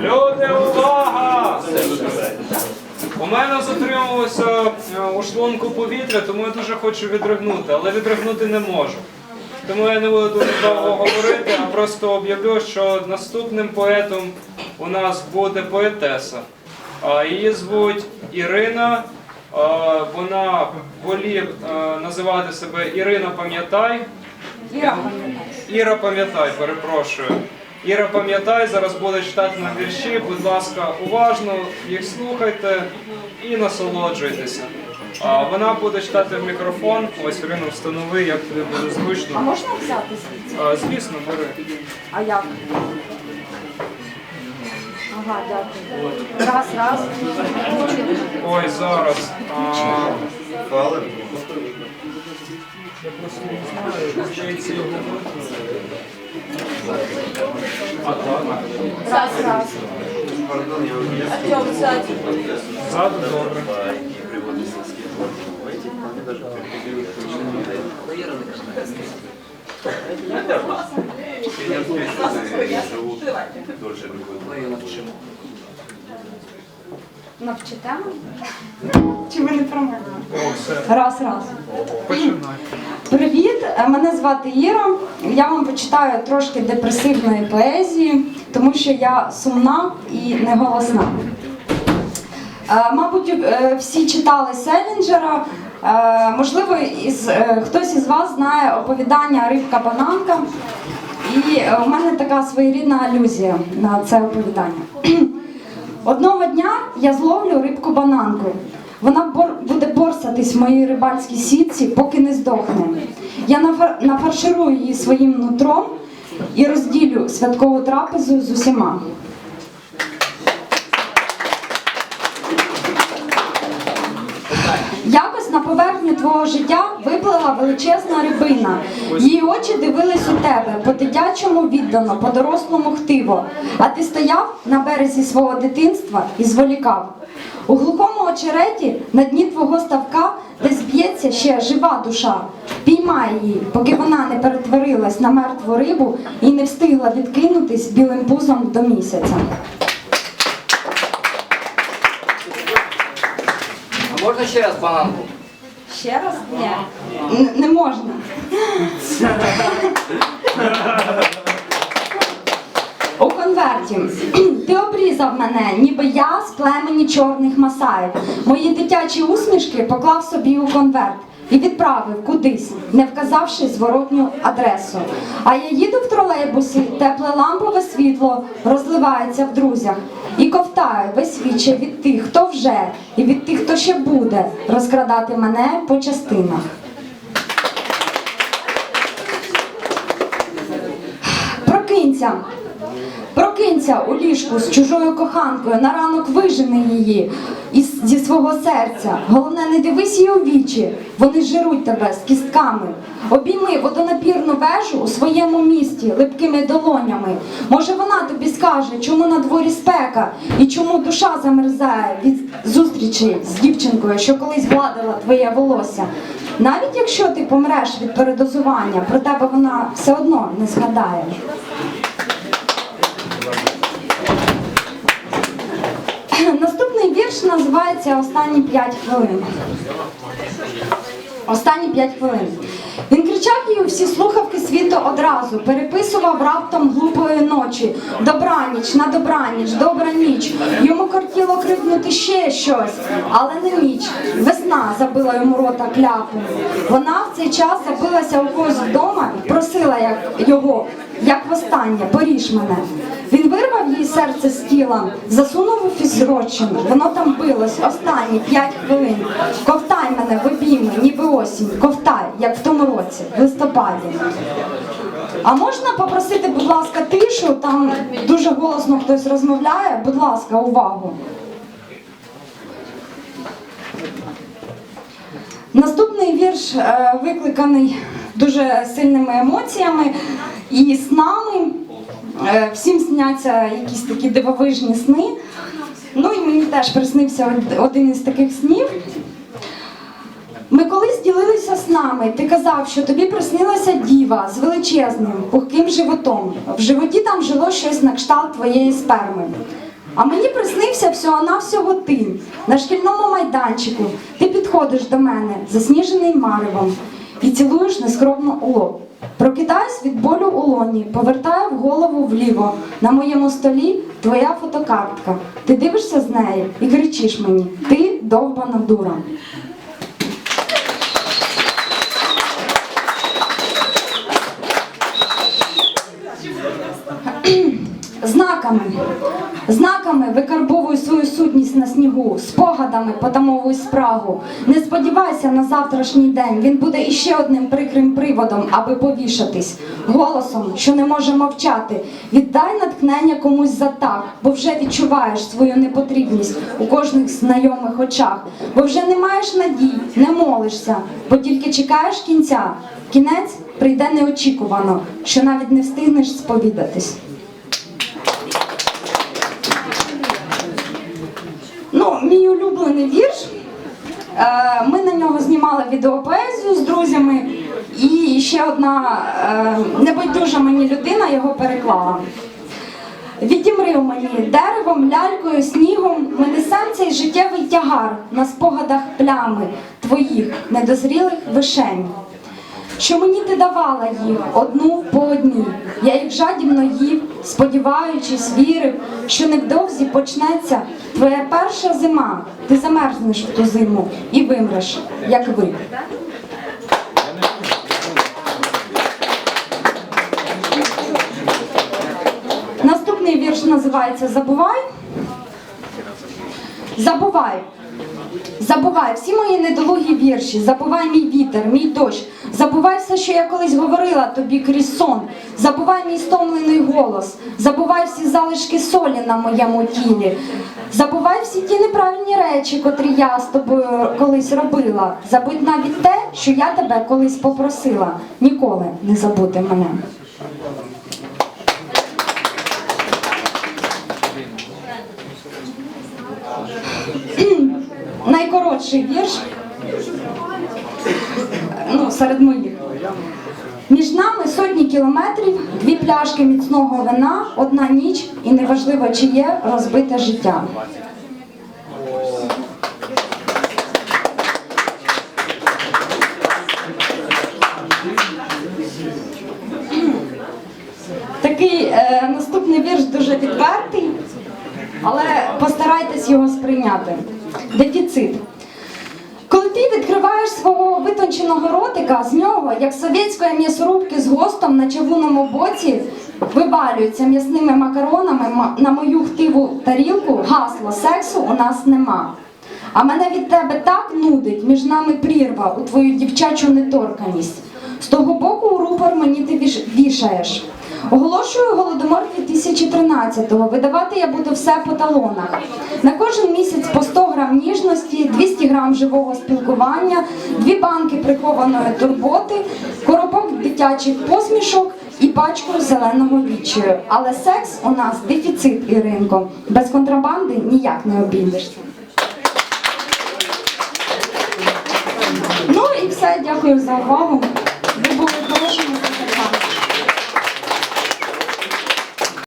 Люди, увага! У мене затрималося е, у шлунку повітря, тому я дуже хочу відригнути, але відригнути не можу. Тому я не буду дуже довго говорити, а просто об'явлю, що наступним поетом у нас буде поетеса. Її звуть Ірина. Вона волів е, називати себе Ірина Пам'ятай. Іра, Іра, пам'ятай, перепрошую. Іра, пам'ятай, зараз буде читати нам вірші. Будь ласка, уважно їх слухайте і насолоджуйтеся. А, вона буде читати в мікрофон. Ось Ірина, встанови, як тобі буде а можна взяти звідси? А, звісно, бери. А як? Ага, дякую. Раз, раз. Ой, зараз. А, Раз, раз. Артем, сзади. ззаду добре. Навчите мене? Чи ви не про мене? О, все. Раз, раз. Починай. Привіт, е, мене звати Іра. Я вам почитаю трошки депресивної поезії, тому що я сумна і неголосна. Е, Мабуть, е, всі читали Селінджера. Можливо, хтось із вас знає оповідання Рибка Бананка. І у мене така своєрідна алюзія на це оповідання. Одного дня я зловлю рибку бананку. Вона бор- буде борсатись в моїй рибальській сітці, поки не здохне. Я нафар- нафарширую її своїм нутром і розділю святкову трапезу з усіма. Якось на поверхню твого життя виплила величезна рибина. Її очі дивились у тебе, по-дитячому віддано, по-дорослому хтиво. А ти стояв на березі свого дитинства і зволікав. У глухому очереті на дні твого ставка, десь б'ється ще жива душа. Піймай її, поки вона не перетворилась на мертву рибу і не встигла відкинутись білим пузом до місяця. А можна ще раз бананку? Ще раз? Ні. Н- не можна. У конверті ти обрізав мене, ніби я з племені чорних масаїв. Мої дитячі усмішки поклав собі у конверт і відправив кудись, не вказавши зворотню адресу. А я їду в тролейбусі, тепле лампове світло розливається в друзях. І ковтаю весь віче від тих, хто вже, і від тих, хто ще буде розкрадати мене по частинах. Прокинься. Прокинься у ліжку з чужою коханкою, на ранок вижени її із, зі свого серця. Головне, не дивись їй у вічі, вони жируть тебе з кістками. Обійми водонапірну вежу у своєму місті липкими долонями. Може, вона тобі скаже, чому на дворі спека і чому душа замерзає від зустрічі з дівчинкою, що колись гладила твоє волосся. Навіть якщо ти помреш від передозування, про тебе вона все одно не згадає. Наступний вірш називається Останні 5 хвилин. Останні 5 хвилин. Він кричав їй у всі слухавки світу одразу, переписував раптом глупої ночі. Добраніч, на добраніч, добра ніч. Йому кортіло крикнути ще щось, але не ніч. Весна забила йому рота кляпом. Вона в цей час забилася у когось вдома і просила його, як востаннє, поріж мене. Він вирвав їй серце з тіла, засунув у фізрочину. Воно там билось останні п'ять хвилин. Ковтай мене в обійми, ніби осінь. Ковтай, як в тому році, в листопаді. А можна попросити, будь ласка, тишу? Там дуже голосно хтось розмовляє. Будь ласка, увагу. Наступний вірш е, викликаний дуже сильними емоціями і снами. Е, всім сняться якісь такі дивовижні сни. Ну і мені теж приснився один із таких снів. Ми колись ділилися снами. Ти казав, що тобі приснилася діва з величезним, пухким животом. В животі там жило щось на кшталт твоєї сперми. А мені приснився всього-навсього ти на шкільному майданчику. Ти підходиш до мене, засніжений маревом, і цілуєш нескромно у лоб. Прокидаюсь від болю у лоні, повертаю в голову вліво. На моєму столі твоя фотокартка. Ти дивишся з неї і кричиш мені: ти довбана дура. Знаками, знаками викарбовуй свою сутність на снігу, спогадами потамовуй спрагу. Не сподівайся на завтрашній день, він буде іще одним прикрим приводом, аби повішатись. Голосом, що не може мовчати. Віддай натхнення комусь за так, бо вже відчуваєш свою непотрібність у кожних знайомих очах, бо вже не маєш надій, не молишся, бо тільки чекаєш кінця. Кінець прийде неочікувано, що навіть не встигнеш сповідатись. Ну, мій улюблений вірш. Е, Ми на нього знімали відеопоезію з друзями, і ще одна е, небайдужа мені людина його переклала. Відімрив мені деревом, лялькою, снігом, ми несем цей життєвий тягар на спогадах плями твоїх недозрілих вишень. Що мені ти давала їх одну по одній. Я їх жадібно їв, сподіваючись, вірив, що невдовзі почнеться твоя перша зима. Ти замерзнеш в ту зиму і вимреш, як ви. Наступний вірш називається Забувай. Забувай. Забувай всі мої недолугі вірші, забувай мій вітер, мій дощ, забувай все, що я колись говорила тобі крізь сон, забувай мій стомлений голос, забувай всі залишки солі на моєму тілі, забувай всі ті неправильні речі, котрі я з тобою колись робила. Забудь навіть те, що я тебе колись попросила. Ніколи не забути мене. Найкоротший вірш ну, серед моїх. Між нами сотні кілометрів, дві пляшки міцного вина, одна ніч, і неважливо, чи є розбите життя. Такий е, наступний вірш дуже відвертий, але постарайтесь його сприйняти. Дефіцит. Коли ти відкриваєш свого витонченого ротика, з нього, як совєтської м'ясорубки з гостом на чавуному боці, вивалюються м'ясними макаронами на мою хтиву тарілку гасло сексу у нас нема. А мене від тебе так нудить, між нами прірва у твою дівчачу неторканість. З того боку у рупор мені ти вішаєш. Оголошую голодомор 2013-го. Видавати я буду все по талонах. На кожен місяць по 100 грам ніжності, 200 грам живого спілкування, дві банки прихованої турботи, коробок дитячих посмішок і пачку зеленого відчаю. Але секс у нас дефіцит, Іринко. Без контрабанди ніяк не обійдешся. Ну і все, дякую за увагу.